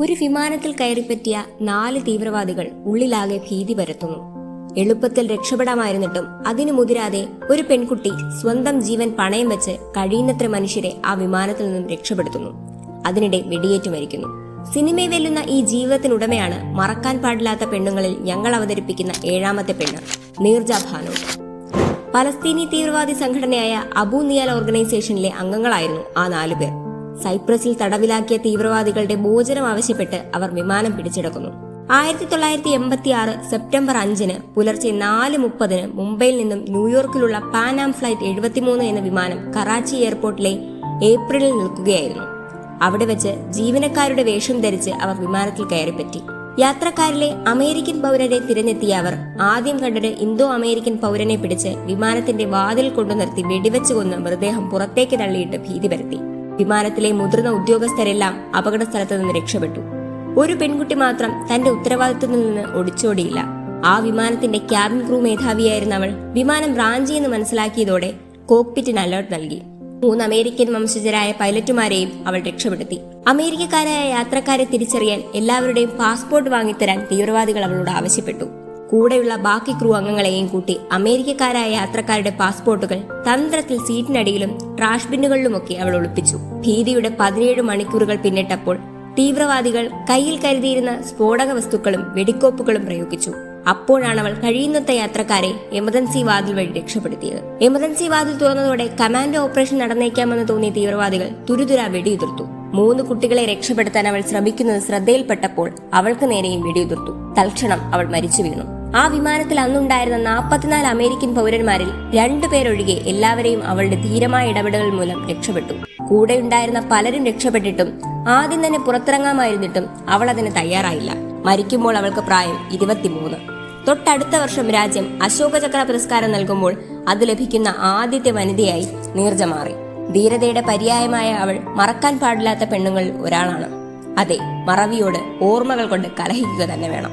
ഒരു വിമാനത്തിൽ കയറിപ്പറ്റിയ നാല് തീവ്രവാദികൾ ഉള്ളിലാകെ ഭീതി പരത്തുന്നു. എളുപ്പത്തിൽ രക്ഷപ്പെടാമായിരുന്നിട്ടും അതിനു മുതിരാതെ ഒരു പെൺകുട്ടി സ്വന്തം ജീവൻ പണയം വെച്ച് കഴിയുന്നത്ര മനുഷ്യരെ ആ വിമാനത്തിൽ നിന്നും രക്ഷപ്പെടുത്തുന്നു. അതിനിടെ വെടിയേറ്റു മരിക്കുന്നു. സിനിമയെ വെല്ലുന്ന ഈ ജീവിതത്തിനുടമയാണ് മറക്കാൻ പാടില്ലാത്ത പെണ്ണുങ്ങളിൽ ഞങ്ങൾ അവതരിപ്പിക്കുന്ന ഏഴാമത്തെ പെണ്ണ് നീർജ ഭാനു പലസ്തീനി തീവ്രവാദി സംഘടനയായ അബു നിയാൽ ഓർഗനൈസേഷനിലെ അംഗങ്ങളായിരുന്നു ആ നാലുപേർ സൈപ്രസിൽ തടവിലാക്കിയ തീവ്രവാദികളുടെ മോചനം ആവശ്യപ്പെട്ട് അവർ വിമാനം പിടിച്ചെടുക്കുന്നു. ആയിരത്തി തൊള്ളായിരത്തി എൺപത്തി ആറ് സെപ്റ്റംബർ അഞ്ചിന് പുലർച്ചെ നാല് മുപ്പതിന് മുംബൈയിൽ നിന്നും ന്യൂയോർക്കിലുള്ള പാനാം ഫ്ലൈറ്റ് എഴുപത്തിമൂന്ന് എന്ന വിമാനം കറാച്ചി എയർപോർട്ടിലെ ഏപ്രിലിൽ നിൽക്കുകയായിരുന്നു. അവിടെ വെച്ച് ജീവനക്കാരുടെ വേഷം ധരിച്ച് അവർ വിമാനത്തിൽ കയറിപ്പറ്റി. യാത്രക്കാരിലെ അമേരിക്കൻ പൗരരെ തിരഞ്ഞെത്തിയ അവർ ആദ്യം കണ്ടത് ഇന്തോ അമേരിക്കൻ പൗരനെ പിടിച്ച് വിമാനത്തിന്റെ വാതിൽ കൊണ്ടു നിർത്തി വെടിവെച്ച് കൊന്ന് മൃതദേഹം പുറത്തേക്ക് തള്ളിയിട്ട് ഭീതി പരത്തി വിമാനത്തിലെ മുതിർന്ന ഉദ്യോഗസ്ഥരെല്ലാം അപകട സ്ഥലത്ത് നിന്ന് രക്ഷപ്പെട്ടു. ഒരു പെൺകുട്ടി മാത്രം തന്റെ ഉത്തരവാദിത്വത്തിൽ നിന്ന് ഒടിച്ചോടിയില്ല. ആ വിമാനത്തിന്റെ ക്യാബിൻ ക്രൂ മേധാവിയായിരുന്ന അവൾ വിമാനം റാഞ്ചി എന്ന് മനസ്സിലാക്കിയതോടെ കോക്പിറ്റിന് അലേർട്ട് നൽകി. മൂന്ന് അമേരിക്കൻ വംശജരായ പൈലറ്റുമാരെയും അവൾ രക്ഷപ്പെടുത്തി. അമേരിക്കക്കാരായ യാത്രക്കാരെ തിരിച്ചറിയാൻ എല്ലാവരുടെയും പാസ്പോർട്ട് വാങ്ങിത്തരാൻ തീവ്രവാദികൾ അവളോട് ആവശ്യപ്പെട്ടു. കൂടെയുള്ള ബാക്കി ക്രൂ അംഗങ്ങളെയും കൂട്ടി അമേരിക്കക്കാരായ യാത്രക്കാരുടെ പാസ്പോർട്ടുകൾ തന്ത്രത്തിൽ സീറ്റിനടിയിലും ട്രാഷ് ബിന്നുകളിലുമൊക്കെ അവൾ ഒളിപ്പിച്ചു. ഭീതിയുടെ പതിനേഴ് മണിക്കൂറുകൾ പിന്നിട്ടപ്പോൾ തീവ്രവാദികൾ കയ്യിൽ കരുതിയിരുന്ന സ്ഫോടക വസ്തുക്കളും വെടിക്കോപ്പുകളും പ്രയോഗിച്ചു. അപ്പോഴാണ് അവൾ കഴിയുന്നത്തെ യാത്രക്കാരെ എമർജൻസി വാതിൽ വഴി രക്ഷപ്പെടുത്തിയത്. എമർജൻസി വാതിൽ തുറന്നതോടെ കമാൻഡോ ഓപ്പറേഷൻ നടന്നേക്കാമെന്ന് തോന്നിയ തീവ്രവാദികൾ തുരുതുരാ വെടിയുതിർത്തു. മൂന്ന് കുട്ടികളെ രക്ഷപ്പെടുത്താൻ അവൾ ശ്രമിക്കുന്നത് ശ്രദ്ധയിൽപ്പെട്ടപ്പോൾ അവൾക്ക് നേരെയും വെടിയുതിർത്തു. തൽക്ഷണം അവൾ മരിച്ചു വീണു. ആ വിമാനത്തിൽ അന്നുണ്ടായിരുന്ന നാൽപ്പത്തിനാല് അമേരിക്കൻ പൗരന്മാരിൽ രണ്ടുപേരൊഴികെ എല്ലാവരെയും അവളുടെ ധീരമായ ഇടപെടൽ മൂലം രക്ഷപ്പെട്ടു. കൂടെയുണ്ടായിരുന്ന പലരും രക്ഷപ്പെട്ടിട്ടും ആദ്യം തന്നെ പുറത്തിറങ്ങാമായിരുന്നിട്ടും അവൾ അതിന് തയ്യാറായില്ല. മരിക്കുമ്പോൾ അവൾക്ക് പ്രായം ഇരുപത്തിമൂന്ന്. തൊട്ടടുത്ത വർഷം രാജ്യം അശോക ചക്ര പുരസ്കാരം നൽകുമ്പോൾ അത് ലഭിക്കുന്ന ആദ്യത്തെ വനിതയായി നീർജ മാറി ധീരതയുടെ പര്യായമായ അവൾ മറക്കാൻ പാടില്ലാത്ത പെണ്ണുങ്ങളിൽ ഒരാളാണ്. അതെ മറവിയോട് ഓർമ്മകൾ കൊണ്ട് കലഹിക്കുക തന്നെ വേണം.